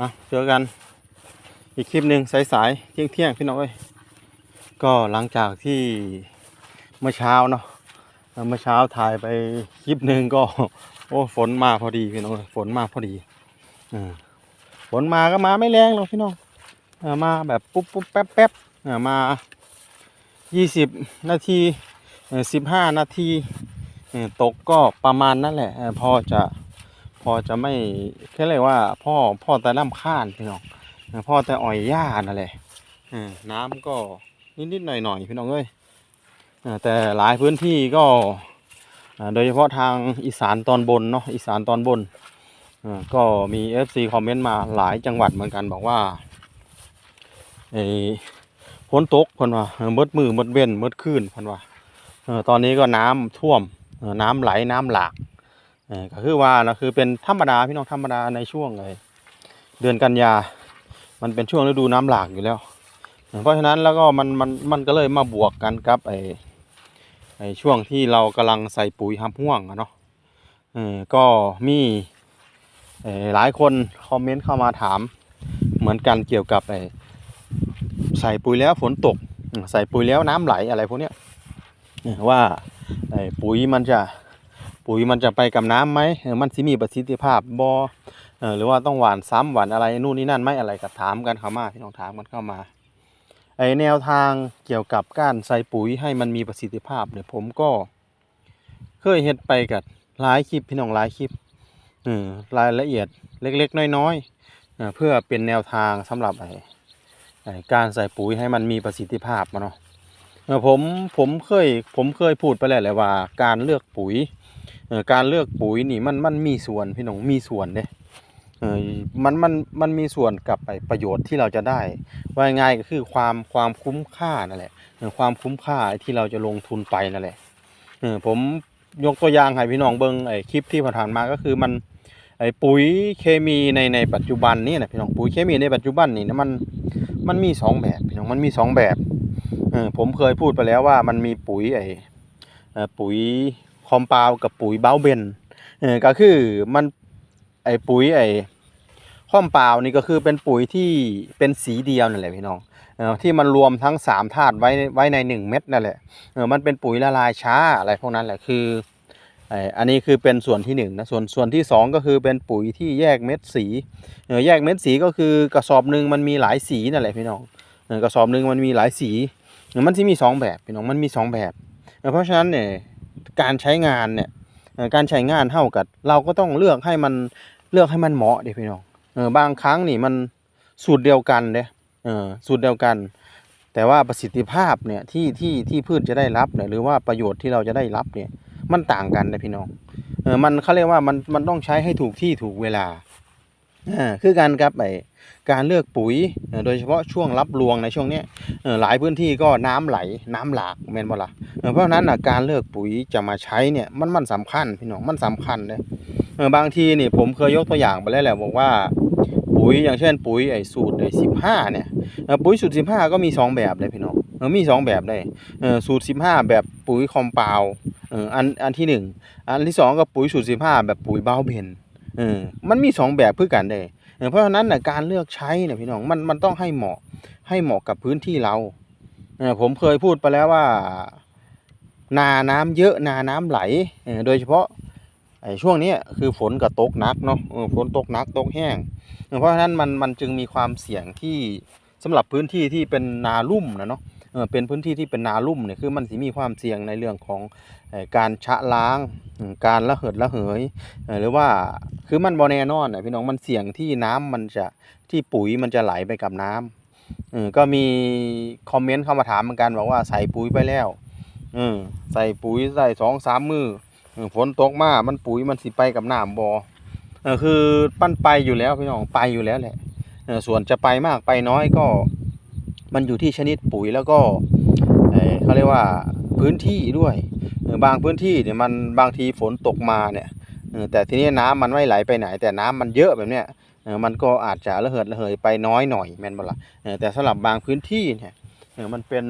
อะเจอกัน อีกคลิปหนึ่งสายๆเที่ยงเที่ยงๆพี่น้องเอ้ยก็หลังจากที่เมื่อเช้าเนาะเมื่อเช้าถ่ายไปคลิปหนึ่งก็ โอ้ฝนมาพอดีพี่น้องฝนมาพอดีอฝนมาก็มาไม่แรงหรอกพี่น้องอมาแบบปุ๊บปุ๊บแป๊บแป๊บมายี่สิบนาทีสิบห้านาทีตกก็ประมาณนั่นแหละ พอจะ อจะไม่แค่เรียกว่าพ่อพ่อแต่ล่ำข้านพี่น้องพ่อแต่อ่อยหญ้านั่นแหละน้ำก็นิดๆหน่อยๆพี่น้องเอ้ยแต่หลายพื้นที่ก็โดยเฉพาะทางอีสานตอนบนเนาะอีสานตอนบนก็มี FC คอมเมนต์มาหลายจังหวัดเหมือนกันบอกว่าไอ้ฝนตกพิ่นว่าเมืดมือมืดเว้นมืดคืนพิ่นว่าตอนนี้ก็น้ำท่วมน้ำไหลน้ำหลาก ก็คือว่านะคือเป็นธรรมดาพี่น้องธรรมดาในช่วงเลยเดือนกันยา มันเป็นช่วงฤดูน้ำหลากอยู่แล้ว เพราะฉะนั้นแล้วก็มันมันมันก็เลยมาบวกกันกับไอ้ไอ้ช่วงที่เรากำลังใส่ปุ๋ยฮับห่วงอะเนาะเออก็มีเอ่อหลายคนคอมเมนต์เข้ามาถามเหมือนกันเกี่ยวกับไอ้ใส่ปุ๋ยแล้วฝนตก ใส่ปุ๋ยแล้วน้ำไหลอะไรพวกเนี้ยว่าไอ้ปุ๋ยมันจะ ปุ๋ยมันจะไปกับน้ำไหมมันสิมีประสิทธิภาพบอเอหรือว่าต้องหวานซ้ำหวานอะไรนู่นนี่นั่นไหม่อะไรก็ถามกันเข้ามาพี่น้องถามกันเข้ามาไอแนวทางเกี่ยวกับการใส่ปุ๋ยให้มันมีประสิทธิภาพเนี่ยผมก็ เคยเฮ็ดไปกับหลายคลิปพี่น้องหลายคลิปเออรายละเอียดเล็กๆ น้อยๆเออเพื่อเป็นแนวทางสำหรับไอการใส่ปุ๋ยให้มันมีประสิทธิภาพมาเนาะผมผมเคยผมเคยพูดไปแล้วแหละว่า การเลือกปุ๋ย การเลือกปุ๋ยนี่มันมันมีส่วนพี่น้องมีส่วนเด้มันมันมันมีส่วนกับไอ้ประโยชน์ที่เราจะได้ ว่าง่ายก็คือความความคุ้มค่านั่นแหละความคุ้มค่าที่เราจะลงทุนไปนั่นแหละผมยกตัวอย่างให้พี่น้องเบิงไอ้คลิปที่ผ่านมาก็คือมันไอ้ปุ๋ยเคมีในในปัจจุบันนี่นะพี่น้องปุ๋ยเคมีในปัจจุบันนี่นะมันมันมีสองแบบพี่น้องมันมีสองแบบผมเคยพูดไปแล้วว่ามันมีปุ๋ยไอ้เอ่อปุ๋ย คอมเปล่ากับปุ๋ยเบ้าเบนเออก็คือมันไอปุ๋ยไอ้ข้อมเปล่านี่ก็คือเป็นปุ๋ยที่เป็นสีเดียวนั่นแหละพี่น้องเออที่มันรวมทั้งสามธาตุไว้ไว้ในหนึ่งเม็ดนั่นแหละเออมันเป็นปุ๋ยละลายช้าอะไรพวกนั้นแหละคือไออันนี้คือเป็นส่วนที่หนึ่งนะส่วนส่วนที่สองก็คือเป็นปุ๋ยที่แยกเม็ดสีเออแยกเม็ดสีก็คือกระสอบหนึ่งมันมีหลายสีนั่นแหละพี่น้องเออกระสอบหนึ่งมันมีหลายสีเออมันที่มีสองแบบพี่น้องมันมีสองแบบ เพราะฉะนั้นเนี่ย การใช้งานเนี่ยการใช้งานเท่ากับเราก็ต้องเลือกให้มันเลือกให้มันเหมาะเด้พี่น้องเออบางครั้งนี่มันสูตรเดียวกันเด้เออสูตรเดียวกัน แต่ว่าประสิทธิภาพเนี่ยที่ที่ที่พืชจะได้รับเนี่ยหรือว่าประโยชน์ที่เราจะได้รับเนี่ยมันต่างกันนะพี่น้องเออมันเขาเรียกว่ามันมันต้องใช้ให้ถูกที่ถูกเวลา อ่าคือการครับไอการเลือกปุ๋ยโดยเฉพาะช่วงรับรวงในช่วงนี้หลายพื้นที่ก็น้ำไหลน้ำหลากแม่นบ่ละเพราะฉะนั้นการเลือกปุ๋ยจะมาใช้เนี่ยมันมันสำคัญพี่น้องมันสำคัญเลยบางทีนี่ผมเคยยกตัวอย่างไปแล้วแหละบอกว่าปุ๋ยอย่างเช่นปุ๋ยไอ้สูตรไอ้สิบห้าเนี่ยปุ๋ยสูตรสิบห้าก็มีสองแบบเลยพี่น้องมีสองแบบเลยสูตรสิบห้าแบบปุ๋ยคอมเปาอออันอันที่หนึ่งอันที่สองก็ปุ๋ยสูตรสิบห้าแบบปุ๋ยเบ้าเบน เออมันมีสองแบบเพื่อกันเลยเพราะฉะนั้นนะการเลือกใช้เนี่ยพี่น้องมันมันต้องให้เหมาะให้เหมาะกับพื้นที่เราเออผมเคยพูดไปแล้วว่า นาน้ำเยอะนาน้ำไหลเออโดยเฉพาะไอ้ช่วงนี้คือฝนกับตกหนักเนาะฝนตกหนักตกแห้งเออเพราะฉะนั้นมันมันจึงมีความเสี่ยงที่สำหรับพื้นที่ที่เป็นนาลุ่มนะเนาะ เออเป็นพื้นที่ที่เป็นนาลุ่มเนี่ยคือมันสิมีความเสี่ยงในเรื่องของการชะล้าง การระเหิดระเหย หรือว่าคือมันบอแน่นอนนะพี่น้องมันเสี่ยงที่น้ำมันจะที่ปุ๋ยมันจะไหลไปกับน้ำเออก็มีคอมเมนต์เข้ามาถามเหมือนกันบอกว่าใส่ปุ๋ยไปแล้วอใส่ปุ๋ยใส่สองสามมือฝนตกมามันปุ๋ยมันสิไปกับน้ำบอเออคือปั้นไปอยู่แล้วพี่น้องไปอยู่แล้วแหละส่วนจะไปมากไปน้อยก็ มันอยู่ที่ชนิดปุ๋ยแล้วก็เเขาเรียกว่าพื้นที่ด้วย บางพื้นที่เนี่ยมันบางทีฝนตกมาเนี่ยแต่ทีนี้น้ำมันไม่ไหลไปไหน แต่น้ำมันเยอะแบบเนี้ยมันก็อาจจะระเหิดระเหยไปน้อยหน่อยแม่นบ่ละแต่สำหรับบางพื้นที่เนี่ยมันเป็น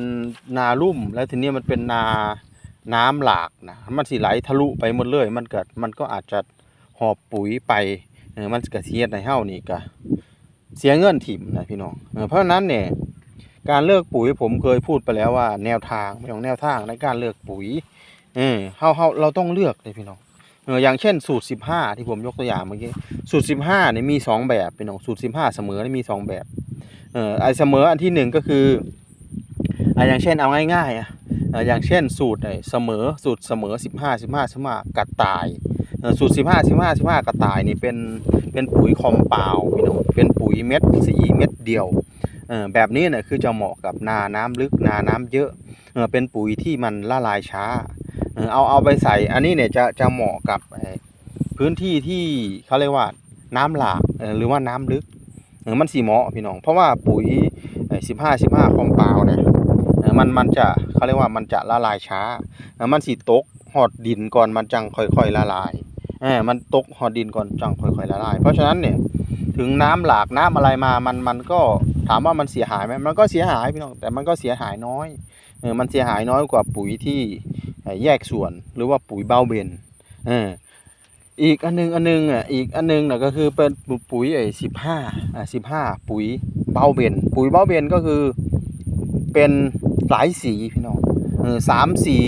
นาลุ่มแล้วทีนี้มันเป็นนาน้ำหลากนะมันสิไหลทะลุไปหมดเลย มันเกิดมันก็อาจจะหอบปุ๋ยไปมันก็เสียดในเฮ้านี่ก็เสียเงินถิ่มนะพี่น้องเออเพราะฉะนั้นเนี่ย การเลือกปุ๋ยผมเคยพูดไปแล้วว่าแนวทางพี่น้องแนวทางในการเลือกปุ๋ย เออเฮาเฮาเราต้องเลือกเลยพี่น้องเอออย่างเช่นสูตร 15 ที่ผมยกตัวอย่างเมื่อกี้สูตร 15เนี่ยมีสองแบบพี่น้องสูตร 15 เสมอมีสองแบบเออไอเสมออันที่หนึ่งก็คืออะอย่างเช่นเอาง่ายๆอะเอออย่างเช่นสูตรเสมอสูตรเสมอ 15 15 15กระต่ายสูตร 15 15 15กระต่ายนี่เป็นเป็นปุ๋ยคอมเปล่าพี่น้องเป็นปุ๋ยเม็ดสีเม็ดเดียว แบบนี้เนี่ยคือจะเหมาะกับนาน้ำลึกนาน้ำเยอะเป็นปุ๋ยที่มันละลายช้า เอาเอาไปใส่ อันนี้เนี่ยจะจะเหมาะกับพื้นที่ที่เขาเรียกว่าน้ำหลากหรือว่าน้ำลึกมันสีเหมาะพี่น้อง เพราะว่าปุ๋ยสิบห้าสิบห้าคอมเปล่าเนี่ยมันมันจะเขาเรียกว่ามันจะละลายช้า มันสีตกหอดดินก่อนมันจังค่อยๆละลายมันตกหอดินก่อนจังค่อยๆละลาย เพราะฉะนั้นเนี่ยถึงน้ำหลากน้ำอะไรมามันมันก็ ถามว่ามันเสียหายไหมมันก็เสียหายพี่น้องแต่มันก็เสียหายน้อยเออมันเสียหายน้อยกว่าปุ๋ยที่แยกส่วนหรือว่าปุ๋ยเบ้าเบนเอออีกอันนึงอันนึงอะอีกอันนึงน่ะก็คือเป็นปุ๋ยไอ้สิบห้าอ่าสิบห้าปุ๋ยเบ้าเบนปุ๋ยเบ้าเบนก็คือเป็นหลายสีพี่น้องเออสามสี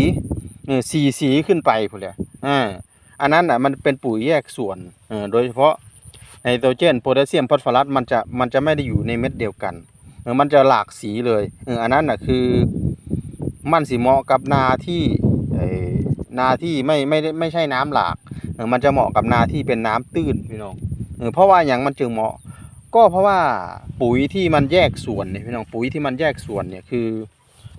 เออสี่สีขึ้นไปพอเลยอ่าอันนั้นอะมันเป็นปุ๋ยแยกส่วนเออโดยเฉพาะ ไนโตรเจนโพแทสเซียมฟอสฟอรัสมันจะมันจะไม่ได้อยู่ในเม็ดเดียวกันเออมันจะหลากสีเลยเอออันนั้นอะคือมันสิเหมาะกับนาที่นาที่ไม่ไม่ได้ไม่ใช่น้ำหลากเออมันจะเหมาะกับนาที่เป็นน้ำตื้นพี่น้องเออเพราะว่าอย่างมันจึงเหมาะ ก็เพราะว่าปุ๋ยที่มันแยกส่วนเนี่ยพี่น้องปุ๋ยที่มันแยกส่วนเนี่ยคือ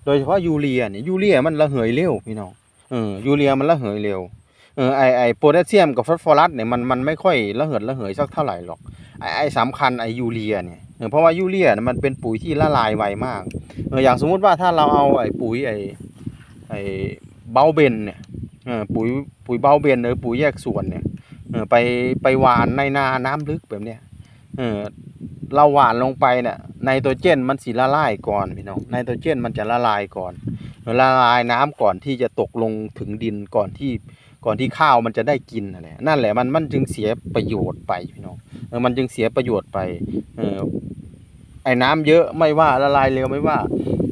โดยเฉพาะยูเรียเนี่ยยูเรียมันระเหยเร็วพี่น้องเออยูเรียมันระเหยเร็ว เออไอไอโพแทสเซียมกับฟอสฟอรัสเนี่ยมันมันไม่ค่อยระเหิดระเหยสักเท่าไหร่หรอกไอไอสำคัญไอยูเรียเนี่ยเพราะว่ายูเรียมันเป็นปุ๋ยที่ละลายไวมากเอออย่างสมมุติว่าถ้าเราเอาไอปุ๋ยไอไอเบาเบนเนี่ยเออปุ๋ยปุ๋ยเบาเบนหรือปุ๋ยแยกส่วนเนี่ยเออไปไปหวานในนาน้ำลึกแบบเนี้ยเออเราหวานลงไปเนี่ยไนโตรเจนมันสีละลายก่อนพี่น้องไนโตรเจนมันจะละลายก่อนละลายน้ำก่อนที่จะตกลงถึงดินก่อนที่ ก่อนที่ข้าวมันจะได้กินนั่นแหละนั่นแหละมันมันจึงเสียประโยชน์ไปพี่น้องเออมันจึงเสียประโยชน์ไปเออไอ้น้ำเยอะไม่ว่าละลายเร็วไม่ว่า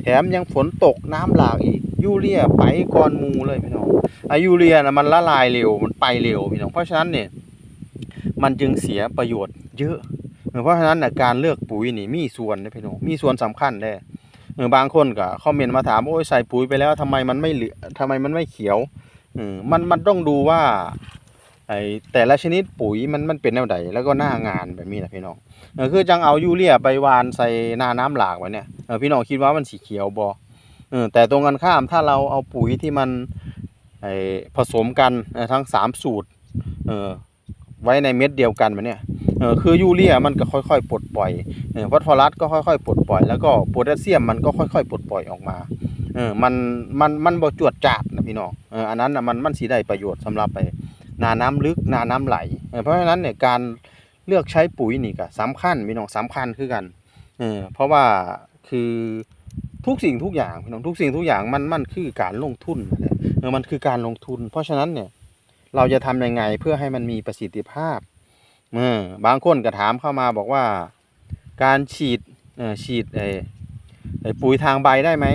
แถมยังฝนตกน้ำหลากอีกยูเรียไปก่อนมูเลยพี่น้องไอายูเรียนะมันละลายเร็วมันไปเร็วพี่น้องเพราะฉะนั้นเนี่ยมันจึงเสียประโยชน์เยอะเออเพราะฉะนั้นนะการเลือกปุ๋ยนี่มีส่วนนะพี่น้องมีส่วนสำคัญแน่เออบางคนก็คอมเมนต์มาถามโอ้ยใส่ปุ๋ยไปแล้วทำไมมันไม่เหลือทำไมมันไม่เขียว อืมมันมันต้องดูว่า ไอแต่ละชนิดปุ๋ยมันมันเป็นแนวใดแล้วก็หน้างานแบบนี้นะพี่น้องเออคือจังเอายูเรียไปวานใส่หน้าน้ำหลากไว้เนี่ยเออพี่น้องคิดว่ามันสีเขียวบอเออแต่ตรงกันข้ามถ้าเราเอาปุ๋ยที่มันไอผสมกันทั้งสามสูตรเออไว้ในเม็ดเดียวกันแบบเนี้ยเออคือยูเรียมันก็ค่อยๆปลดปล่อยฟอสฟอรัสก็ค่อยๆปลดปล่อยแล้วก็โพแทสเซียมมันก็ค่อยๆปลดปล่อยออกมา เออมันมันมันบ่จวดจาดนะพี่น้องเอออันนั้นนะมันมันสีได้ประโยชน์สำหรับไปนาน้ำลึกนาน้ำไหลเออเพราะฉะนั้นเนี่ยการเลือกใช้ปุ๋ยนี่ก็สำคัญพี่น้องสำคัญคือกันเออเพราะว่าคือทุกสิ่งทุกอย่างพี่น้องทุกสิ่งทุกอย่างมันมันคือการลงทุนเออมันคือการลงทุน เพราะฉะนั้นเนี่ยเราจะทำยังไงเพื่อให้มันมีประสิทธิภาพเออบางคนก็ถามเข้ามาบอกว่า การฉีดเออฉีดไอ้ไอปุ๋ยทางใบได้ไหม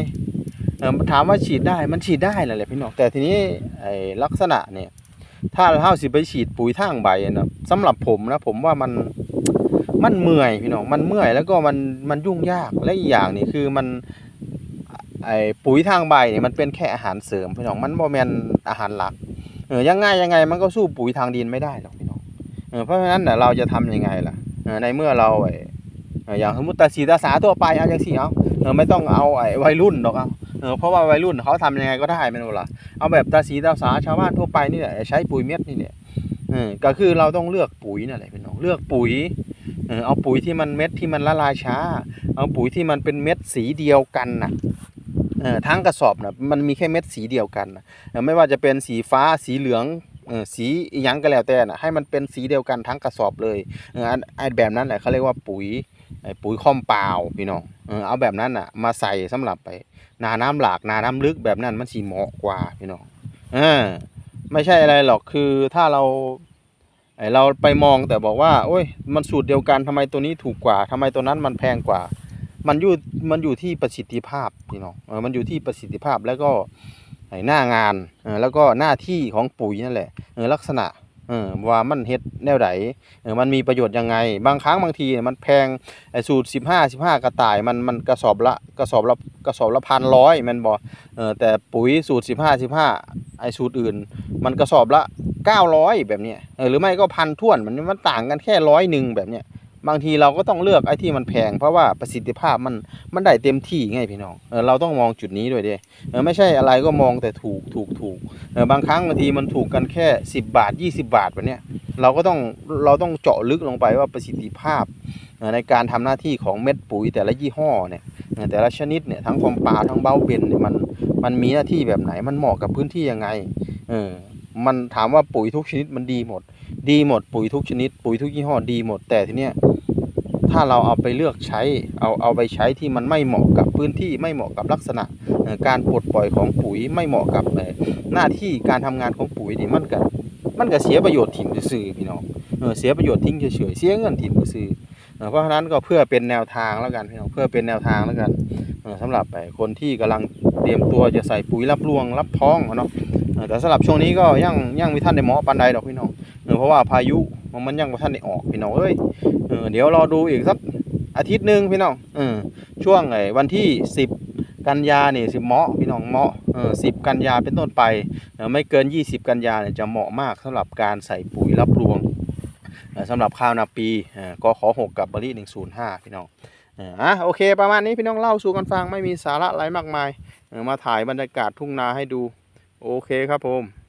ถามว่าฉีดได้มันฉีดได้แหละพี่น้องแต่ทีนี้ไอ้ลักษณะเนี่ย ถ้าเราสิไปฉีดปุ๋ยทางใบนะสำหรับผมนะผมว่ามันมันเมื่อยพี่น้องมันเมื่อยแล้วก็มันมันยุ่งยากและอีกอย่างนี่คือมันไอ้ปุ๋ยทางใบเนี่ยมันเป็นแค่อาหารเสริมพี่น้องมันบ่แมนอาหารหลักเออยังไงยังไงมันก็สู้ปุ๋ยทางดินไม่ได้หรอกพี่น้องเออเพราะฉะนั้นเราจะทำยังไงล่ะเออในเมื่อเราไอ้เอ่ออย่างสมมติตาสีตาสาทั่วไปเอาอย่างสี่เอาเออไม่ต้องเอาไอ้วัยรุ่นหรอกเอา เออเพราะว่าวัยรุ่นเขาทำยังไงก็ได้ไม่รู้ล่ะเอาแบบตาสีตาสาชาวบ้านทั่วไปนี่แหละใช้ปุ๋ยเม็ดนี่แหละเออก็คือเราต้องเลือกปุ๋ยนั่นแหละพี่น้องเลือกปุ๋ยเออเอาปุ๋ยที่มันเม็ดที่มันละลายช้า เอาปุ๋ยที่มันเป็นเม็ดสีเดียวกันนะเออทั้งกระสอบนะมันมีแค่เม็ดสีเดียวกันนะไม่ว่าจะเป็นสีฟ้าสีเหลืองเออสีอหยังก็แล้วแต่นะให้มันเป็นสีเดียวกันทั้งกระสอบเลยเออไอแบบนั้นแหละเขาเรียกว่าปุ๋ย ปุ๋ยคอมเปล่าพี่น้องเออเอาแบบนั้นอะ มาใส่สำหรับไป นาน้ำหลากนาน้ำลึกแบบนั้นมันสีเหมาะกว่าพี่น้องเออไม่ใช่อะไรหรอกคือถ้าเราเราไปมองแต่บอกว่าโอ้ยมันสูตรเดียวกันทำไมตัวนี้ถูกกว่าทำไมตัวนั้นมันแพงกว่า มันอยู่มันอยู่ที่ประสิทธิภาพพี่น้องเออมันอยู่ที่ประสิทธิภาพแล้วก็หน้างานเออแล้วก็หน้าที่ของปุ๋ยนั่นแหละเออลักษณะ ออว่ามันเฮ็ดแนวไหนเออมันมีประโยชน์ยังไง บางครั้งบางทีมันแพงไอสูตร 15 15 กระต่ายมันมันกระสอบละกระสอบละกระสอบละพันร้อยมันบอกเออแต่ปุ๋ยสูตร 15 15 ไอสูตรอื่น มันกระสอบละ 900 แบบเนี้ยเออหรือไม่ก็พันท่วนมันมันต่างกันแค่ร้อยหนึ่งแบบเนี้ย บางทีเราก็ต้องเลือกไอ้ที่มันแพง เพราะว่าประสิทธิภาพมันมันได้เต็มที่ไงพี่น้องเออเราต้องมองจุดนี้ด้วยเด้เออไม่ใช่อะไรก็มองแต่ถูกถูกถูกเออบางครั้งบางทีมันถูกกันแค่ 10 บาท 20 บาทแบบเนี้ยเราก็ต้องเราต้องเจาะลึกลงไปว่าประสิทธิภาพออในการทำหน้าที่ของเม็ดปุ๋ยแต่ละยี่ห้อเนี่ยแต่ละชนิดเนี่ยทั้งฟอมปาทั้งเบ้าเบนเนี่ยมันมันมีหน้าที่แบบไหนมันเหมาะกับพื้นที่ยังไงเออ มันถามว่าปุ๋ยทุกชนิดมันดีหมด ดีหมดปุ๋ยทุกชนิด ปุ๋ยทุกยี่ห้อดีหมด แต่ทีเนี้ยถ้าเราเอาไปเลือกใช้ เอาเอาไปใช้ที่มันไม่เหมาะกับพื้นที่ไม่เหมาะกับลักษณะการปลดปล่อยของปุ๋ยไม่เหมาะกับหน้าที่การทำงานของปุ๋ยนี่มันก็มันก็เสียประโยชน์ถิ่มซื่อพี่น้องเสียประโยชน์ทิ้งเฉยๆเสียเงินถิ่มซื่อเอเพราะฉะนั้นก็เพื่อเป็นแนวทางแล้วกันพี่น้องเพื่อเป็นแนวทางแล้วกันเออสำหรับคนที่กำลังเตรียมตัวจะใส่ปุ๋ยรับรวงรับท้องเนาะ แต่สำหรับช่วงนี้ก็ยังยังมีท่านได้หมาะปานใดดอกพี่น้องเออเพราะว่าพายุมันยังบ่ท่านได้ออกพี่น้องเอ้ยเดี๋ยวรอดูอีกสักอาทิตย์หนึ่งพี่น้องเออช่วงไอ้วันที่10กันยาเนี่ยสิเหมาะพี่น้องเหมาะเออสิกันยาเป็นต้นไปเออไม่เกิน 20 กันยาเนี่ยจะเหมาะมากสำหรับการใส่ปุ๋ยรับรวงเออสำหรับข้าวนาปีเออก็ขอ6กับบริ105พี่น้องเอออะโอเค ประมาณนี้พี่น้องเล่าสู่กันฟังไม่มีสาระอะไรมากมายเออมาถ่ายบรรยากาศทุ่งนาให้ดู โอเคครับผม